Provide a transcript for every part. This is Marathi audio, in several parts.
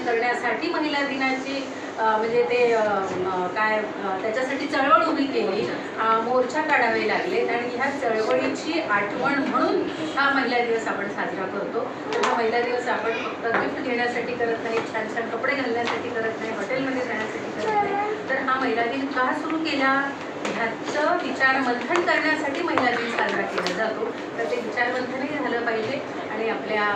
करण्यासाठी महिला दिनाची म्हणजे ते काय त्याच्यासाठी चळवळ उभी केली. मोर्चा काढावे लागले. आणि ह्या चळवळीची आठवण म्हणून हा महिला दिवस आपण साजरा करतो. हा महिला दिवस आपण फक्त गिफ्ट घेण्यासाठी करत नाही छान छान कपडे घालण्यासाठी करत नाही हॉटेलमध्ये जाण्यासाठी करत नाही. तर हा महिला दिन का सुरू केला? ह्याचं विचारमंथन करण्यासाठी महिला दिन साजरा केला जातो. तर ते विचारमंथनही झालं पाहिजे. आणि आपल्या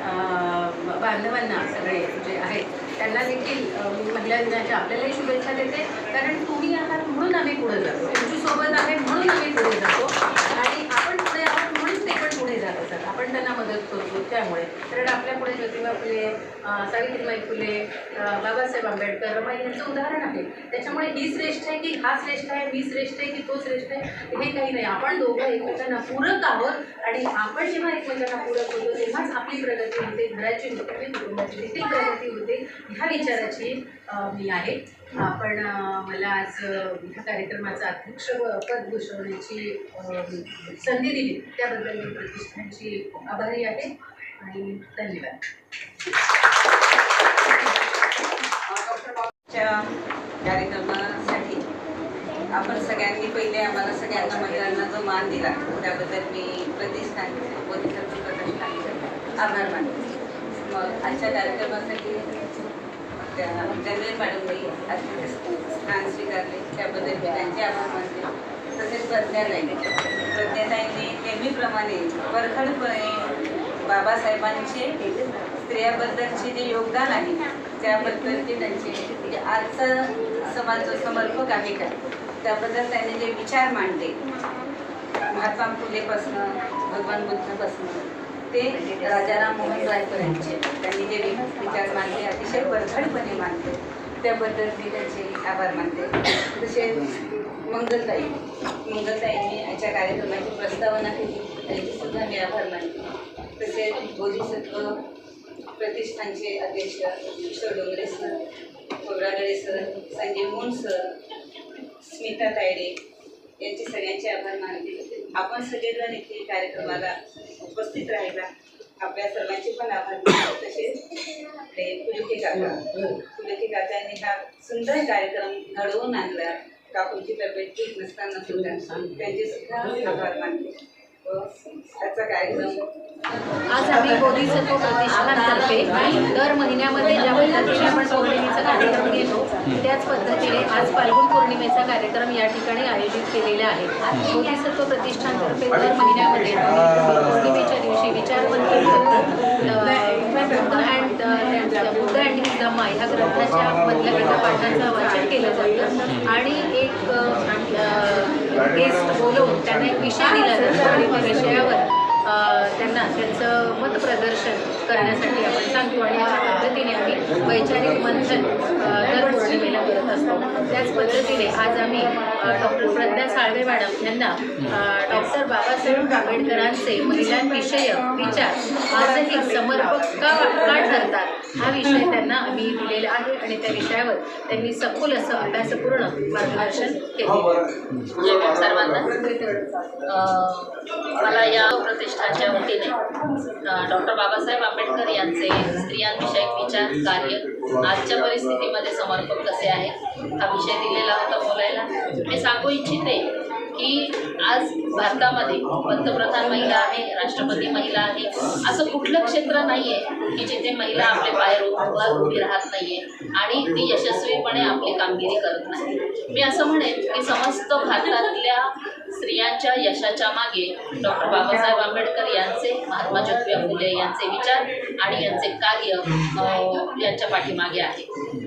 बांधवांना सगळे जे आहेत त्यांना देखील अं, जे महिला दिनाच्या आपल्यालाही शुभेच्छा देते. कारण तुम्ही आहात म्हणून आम्ही पुढे जातो. तुमची सोबत आहे म्हणून आम्ही पुढे जातो आणि आपण पुढे आहोत म्हणून ते पण पुढे जात असतात आपण त्यांना मदत करतो त्यामुळे. कारण आपल्यापुढे ज्योतिबा फुले सावित्रीबाई फुले बाबासाहेब आंबेडकर रमाई यांचं उदाहरण आहे. त्याच्यामुळे ही श्रेष्ठ आहे की हा श्रेष्ठ आहे मी श्रेष्ठ आहे की तो श्रेष्ठ आहे हे काही नाही. आपण दोघं एकमेकांना पूरक आहोत आणि आपण जेव्हा एकमेकांना पूरक होतो तेव्हाच आपली प्रगती होते घराची होते कुटुंबाची देखील प्रगती होते ह्या विचाराची मी आहे. आपण मला आज ह्या कार्यक्रमाचं अध्यक्ष पद भूषवण्याची संधी दिली. त्याबद्दल मी प्रतिष्ठानची आभारी आहे आणि धन्यवाद. कार्यक्रमासाठी आपण सगळ्यांनी पहिले आम्हाला सगळ्यांना महिलांना जो मान दिला त्याबद्दल मी प्रतिष्ठान बोधिसत्व आभार मानते. मग आजच्या कार्यक्रमासाठी त्या जनरल मॅडमनी स्थान स्वीकारले त्याबद्दल मी त्यांचे आभार मानले तसेच प्रज्ञाताईने प्रज्ञाताईने नेहमीप्रमाणे परखडपणे बाबासाहेबांचे स्त्रियाबद्दलचे जे योगदान आहे त्याबद्दल ते त्यांचे आजचा समाज जो समर्पक आहे का त्याबद्दल त्यांनी जे विचार मांडले महात्मा फुलेपासनं भगवान बुद्धापासनं ते राजाराम मोहन रायपर्यंतचे त्यांनी जे विचार मांडले अतिशय परखडपणे मांडले. त्याबद्दल मी त्यांचे आभार मानते. तसे मंगलताई मंगलताईंनी याच्या कार्यक्रमाची प्रस्तावना केली त्यांची सुद्धा मी आभार मानते. तसेच बोधिसत्व प्रतिष्ठानचे अध्यक्ष Kishor Dongre sir Khobragade sir Sanjay Mon sir Smita Taide यांचे सगळ्यांचे आभार मानते. आपण सगळेजण इथे कार्यक्रमाला उपस्थित राहिला आपल्या सर्वांचे पण आभार तसेच आपले फुलके काका फुलके काकांनी हा सुंदर कार्यक्रम घडवून आणला. काकूंची तब्येत ठीक नसताना सुद्धा त्यांचे सुद्धा आभार मानले त्याचा कार्यक्रम आज आम्ही बोधिसत्व प्रतिष्ठानतर्फे दर महिन्यामध्ये ज्या पद्धतीने आपण कार्यक्रम घेतो. त्याच पद्धतीने आज फाल्गुन पौर्णिमेचा कार्यक्रम या ठिकाणी आयोजित केलेला आहे. बोधिसत्व प्रतिष्ठानतर्फे दर महिन्यामध्ये पौर्णिमेच्या दिवशी विचारवंत Buddha and Buddha and his Dhamma ह्या ग्रंथाच्या मधल्या एका पाठाचं वाचन केलं जातं. आणि एक गेस्ट बोलवून त्यांना एक विषय दिला जातो. आणि त्या विषयावर त्यांना त्यांचं मत प्रदर्शन करण्यासाठी आपण सांगतो आणि अशा पद्धतीने आम्ही वैचारिक मंथन दर पौर्णिमेला करत असतो. त्याच पद्धतीने आज आम्ही डॉक्टर प्रज्ञा साळवे मॅडम यांना डॉक्टर बाबासाहेब आंबेडकरांचे महिलांविषयक विचार आजही समर्पक आम्ही दिलेला आहे आणि त्या विषयावर त्यांनी सखोल असं अभ्यासपूर्ण मार्गदर्शन केले. भीम सर्वांना. मला या प्रतिष्ठानच्या वतीने डॉक्टर बाबासाहेब आंबेडकर यांचे स्त्रियांविषयक विचार कार्य आजच्या परिस्थितीमध्ये समर्पक कसे आहे हा विषय दिलेला होता बोलायला. मी सांगू इच्छिते की आज भारतामध्ये पंतप्रधान महिला आहे राष्ट्रपती महिला आहे असं कुठलं क्षेत्र नाही आहे की जिथे महिला आपले पाय रोवून उभी राहत नाही आहे आणि ती यशस्वीपणे आपली कामगिरी करत नाही. मी असं म्हणेन की समस्त भारतातल्या स्त्रियांच्या यशाच्या मागे डॉक्टर बाबासाहेब आंबेडकर यांचे महात्मा ज्योतिबा फुले यांचे विचार आणि यांचे कार्य यांच्या पाठीमागे आहे.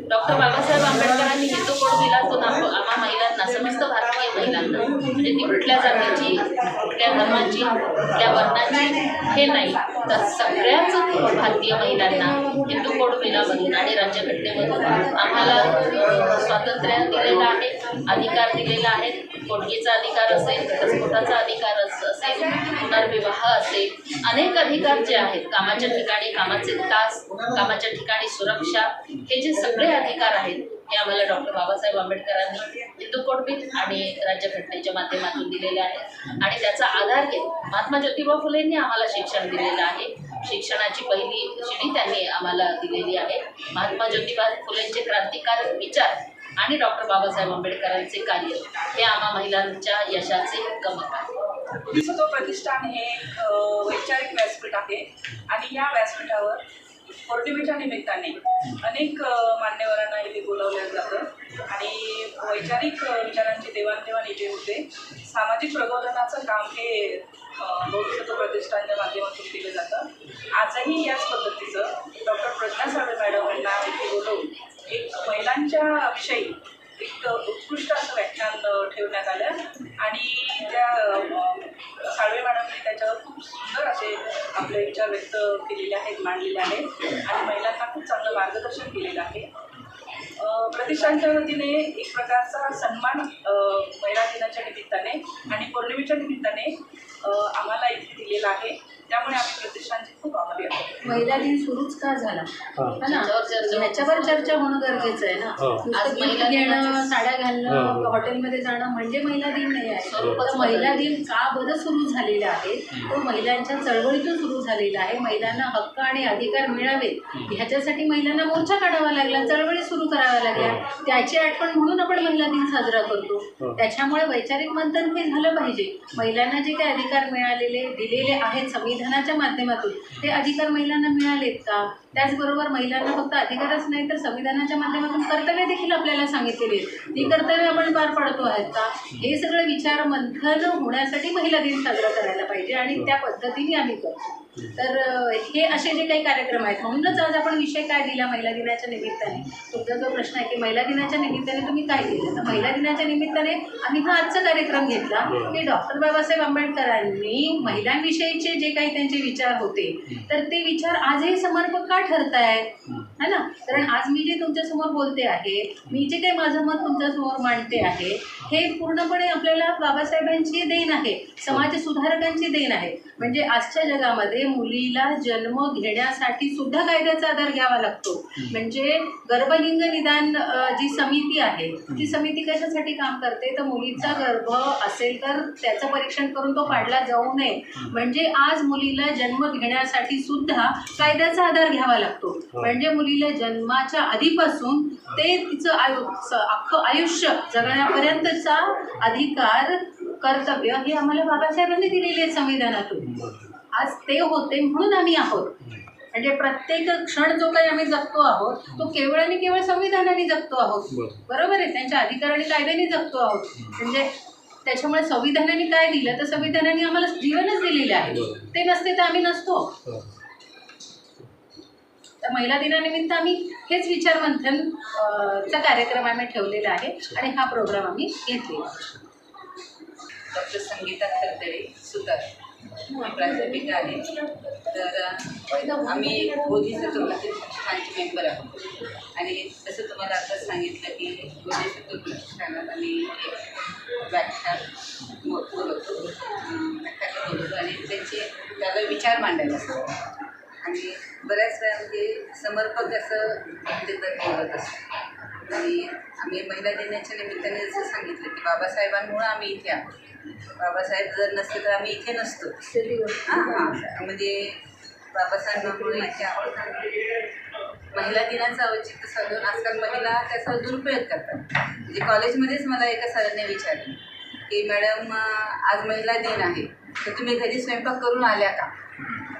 डॉक्टर बाबासाहेब आंबेडकरांनी हेतू कोड दिला? तो ना आम्हा महिलांना समस्त भारतीय महिलांना. म्हणजे ती कुठल्या जातीची जातीची कुठल्या धर्माची कुठल्या वर्णाची हे नाही. तर सगळ्याच भारतीय महिलांना हिंदू कोड बिलामधून आणि राज्यघटनेमधून आम्हाला स्वातंत्र्य दिलेलं आहे अधिकार दिलेला आहे. पोटगीचा अधिकार असेल घटस्फोटाचा अधिकार अस- असेल पुनर्विवाह असेल अनेक अधिकार जे आहेत कामाच्या ठिकाणी कामाचे तास कामाच्या ठिकाणी सुरक्षा हे जे सगळे अधिकार आहेत हे आम्हाला डॉक्टर बाबासाहेब आंबेडकरांनी हिंदू आणि राज्यघटनेच्या माध्यमातून दिलेले आहे. आणि त्याचा आधार घेत महात्मा ज्योतिबा फुलेंनी आम्हाला शिक्षण दिलेलं आहे. शिक्षणाची पहिली शिडी त्यांनी आम्हाला दिलेली आहे. महात्मा ज्योतिबा फुलेंचे क्रांतिकारक विचार आणि डॉक्टर बाबासाहेब आंबेडकरांचे कार्य हे आम्हा महिलांच्या यशाचे गमक आहे. प्रतिष्ठान हे वैचारिक व्यासपीठ आहे. आणि या व्यासपीठावर पौर्णिमेच्या निमित्ताने अनेक मान्यवरांना इथे बोलावलं जातं. आणि वैचारिक विचारांची देवाणघेवाण इथे होते. सामाजिक प्रबोधनाचं काम हे अ, प्रतिष्ठानच्या माध्यमातून केलं जातं. आजही याच पद्धतीचं डॉक्टर प्रज्ञा सावे मॅडम यांना इथे बोलवून एक महिलांच्या विषयी एक उत्कृष्ट असं व्याख्यान ठेवण्यात आलं. आणि त्या साळवे मॅडमने त्याच्यावर खूप सुंदर असे आपले विचार व्यक्त केलेले आहेत मांडलेले आहेत. आणि महिलांना खूप चांगलं मार्गदर्शन केलेलं आहे. प्रतिष्ठानच्या वतीने एक प्रकारचा सन्मान महिला दिनाच्या निमित्ताने आणि पौर्णिमेच्या निमित्ताने आम्हाला इथे दिलेला आहे. त्यामुळे आम्ही प्रतिष्ठानचे खूप महिला दिन सुरूच का झाला? हा. है ना? त्याच्यावर चर्चा. ह्याच्यावर होणं गरजेचं आहे ना? हो. आज महिला घेणं दिनाचं- साड्या घालणं हो. हॉटेलमध्ये जाणं म्हणजे महिला दिन नाही आहे. तर महिला. दिन का बरं सुरू झालेला आहे? तो महिलांच्या चळवळीतून सुरू झालेला आहे. महिलांना हक्क आणि अधिकार मिळावेत. ह्याच्यासाठी महिलांना मोर्चा काढावा लागला चळवळी सुरू कराव्या लागल्या. त्याची आठवण म्हणून आपण महिला दिन साजरा करतो. हो. त्याच्यामुळे वैचारिक मंथन हे झालं पाहिजे. महिलांना जे काही अधिकार मिळालेले दिलेले आहेत संविधानाच्या माध्यमातून ते अधिकार महिलांना मिळालेत का? त्याचबरोबर महिलांना फक्त अधिकारच नाही तर संविधानाच्या माध्यमातून कर्तव्य देखील आपल्याला सांगितलेली आहेत. ती कर्तव्य आपण पार पाडतो आहेत का? हे सगळं विचार मंथन होण्यासाठी महिला दिन साजरा करायला पाहिजे आणि त्या पद्धतीने आम्ही करतो. तर हे असे जे काही कार्यक्रम आहेत म्हणूनच आज आपण विषय काय दिला महिला दिनाच्या निमित्ताने? तुमचा जो प्रश्न आहे की महिला दिनाच्या निमित्ताने तुम्ही काय केलं? तर महिला दिनाच्या निमित्ताने आम्ही हा आजचा कार्यक्रम घेतला की डॉक्टर बाबासाहेब आंबेडकरांनी महिलांविषयीचे जे काही त्यांचे विचार होते तर ते विचार आजही समर्पक का ठरत आहेत है ना? कारण आज मी जे तुमच्यासमोर बोलते आहे मी जे काही माझं मत तुमच्यासमोर मांडते आहे हे पूर्णपणे आपल्याला बाबासाहेबांची देण आहे समाज सुधारकांची देण आहे. म्हणजे आजच्या जगामध्ये मुलीला जन्म घेण्यासाठी सुद्धा कायद्याचा आधार घ्यावा लागतो. म्हणजे गर्भलिंग निदान जी समिती आहे ती समिती कशासाठी काम करते? तर मुलीचा गर्भ असेल तर त्याचं परीक्षण करून तो पाडला जाऊ नये. म्हणजे आज मुलीला जन्म घेण्यासाठी सुद्धा कायद्याचा आधार घ्यावा लागतो. म्हणजे मुलीला जन्माच्या आधीपासून ते तिचं आयु अख्खं आयुष्य जगण्यापर्यंतचा अधिकार कर्तव्य हे आम्हाला बाबासाहेबांनी दिलेले आहेत संविधानातून आज ते होते म्हणून आम्ही आहोत म्हणजे प्रत्येक क्षण जो काही आम्ही जगतो आहोत तो केवळ आणि केवळ संविधानाने जगतो आहोत बरं. बरोबर आहे त्यांच्या अधिकार आणि कायद्याने जगतो आहोत म्हणजे त्याच्यामुळे संविधानाने काय दिलं तर संविधानाने आम्हाला जीवनच दिलेलं आहे. ते नसते तर आम्ही नसतो हो. तर महिला दिनानिमित्त आम्ही हेच विचार मंथन अं, चा कार्यक्रम आम्ही ठेवलेला आहे आणि हा प्रोग्राम आम्ही घेतलेला आहे. डॉक्टर संगीता खरतडे सुतार. प्राध्यापिका आहे तर आम्ही आम्ही बोधिसत्व प्रतिष्ठानचे मेंबर आहोत. आणि तसं तुम्हाला आता सांगितलं की बोधिसत्व प्रतिष्ठानात आम्ही एक व्याख्यान बोलवतो अं, व्याख्यान बोलवतो आणि त्यांचे त्याला विचार मांडायला सांगतो आणि बऱ्याच वेळा म्हणजे समर्पक असं म्हणजे तिथं बोलत असतो आणि आम्ही महिला दिनाच्या निमित्ताने जसं सांगितलं की बाबासाहेबांमुळं आम्ही इथे आहोत. बाबासाहेब जर नसते तर आम्ही इथे नसतो. हां हां. म्हणजे बाबासाहेबांमुळे इथे आहोत. महिला दिनाचं औचित्य साधून आजकाल महिला त्याचा दुरुपयोग करतात. म्हणजे कॉलेजमध्येच मला एका सरांनी विचारलं की मॅडम आज महिला दिन आहे तर तुम्ही घरी स्वयंपाक करून आल्या का?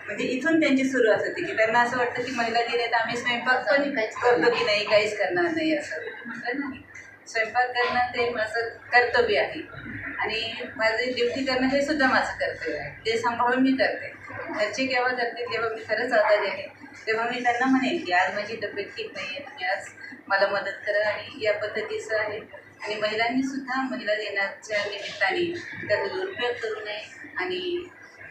म्हणजे इथून त्यांची सुरुवात होती की त्यांना असं वाटतं की महिला दिन आहे तर आम्ही स्वयंपाक पण करतो की नाही काहीच करणार नाही असं. म्हटलं नाही. स्वयंपाक करणं ते माझं कर्तव्य आहे. आणि माझं ड्युटी करणं हे सुद्धा माझं कर्तव्य आहे. ते सांभाळून मी करते. घरचे केव्हा करते तेव्हा मी खरंच आजारी आहे तेव्हा मी त्यांना म्हणेन की आज माझी तब्येत ठीक नाही आहे तुम्ही आज मला मदत करा. आणि या पद्धतीचं आहे. आणि महिलांनी सुद्धा महिला दिनाच्या निमित्ताने त्याचा दुरुपयोग करू नये. आणि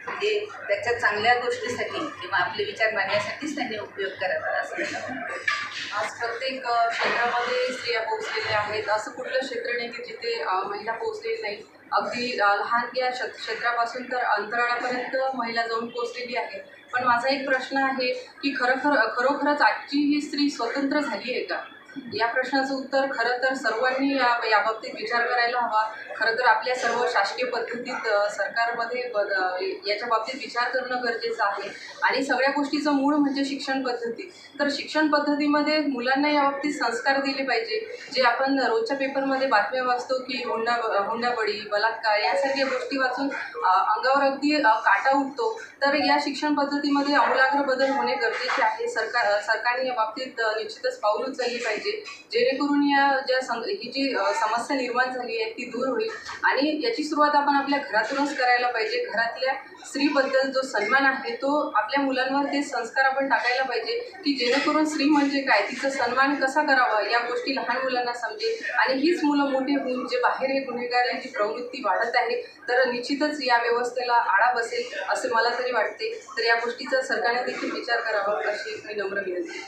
म्हणजे त्याच्या चांगल्या गोष्टीसाठी किंवा आपले विचार मांडण्यासाठीच त्यांनी उपयोग करावा असं आज प्रत्येक क्षेत्रामध्ये स्त्रिया पोहोचलेल्या आहेत. असं कुठलं क्षेत्र नाही की जिथे महिला पोहोचलेली नाही अगदी लहान या क्ष- क्षेत्रापासून तर अंतराळापर्यंत महिला जाऊन पोहोचलेली आहे. पण माझा एक प्रश्न आहे की खरोखर खरोखरच आजची ही स्त्री स्वतंत्र झाली आहे का? या प्रश्नाचं उत्तर खरं तर सर्वांनी या याबाबतीत विचार करायला हवा. खरं तर आपल्या सर्व शासकीय पद्धतीत सरकारमध्ये बद याच्या बाबतीत विचार करणं गरजेचं आहे. आणि सगळ्या गोष्टीचं मूळ म्हणजे शिक्षण पद्धती. तर शिक्षण पद्धतीमध्ये मुलांना या बाबतीत संस्कार दिले पाहिजे. जे आपण रोजच्या पेपरमध्ये बातम्या वाचतो की हुंडा हुंडाबळी बलात्कार यासारख्या गोष्टी वाचून अंगावर अगदी काटा उठतो. तर या शिक्षण पद्धतीमध्ये आमूलाग्र बदल होणे गरजेचे आहे. सरकार सरकारने या बाबतीत निश्चितच पाऊल उचलली पाहिजे. जेणेकरून या ज्या सं ही जी समस्या निर्माण झाली आहे ती दूर होईल. आणि याची सुरुवात आपण आपल्या घरातूनच करायला पाहिजे. घरातल्या स्त्रीबद्दल जो सन्मान आहे तो आपल्या मुलांवर ते संस्कार आपण टाकायला पाहिजे की जेणेकरून स्त्री म्हणजे काय? तिचा सन्मान कसा करावा? या गोष्टी लहान मुलांना समजेल. आणि हीच मुलं मोठी होऊन जे बाहेर हे गुन्हेगारांची प्रवृत्ती वाढत आहे तर निश्चितच या व्यवस्थेला आळा बसेल असे मला तरी वाटते. तर या गोष्टीचा सरकारने देखील विचार करावा अशी मी नम्र विनंती.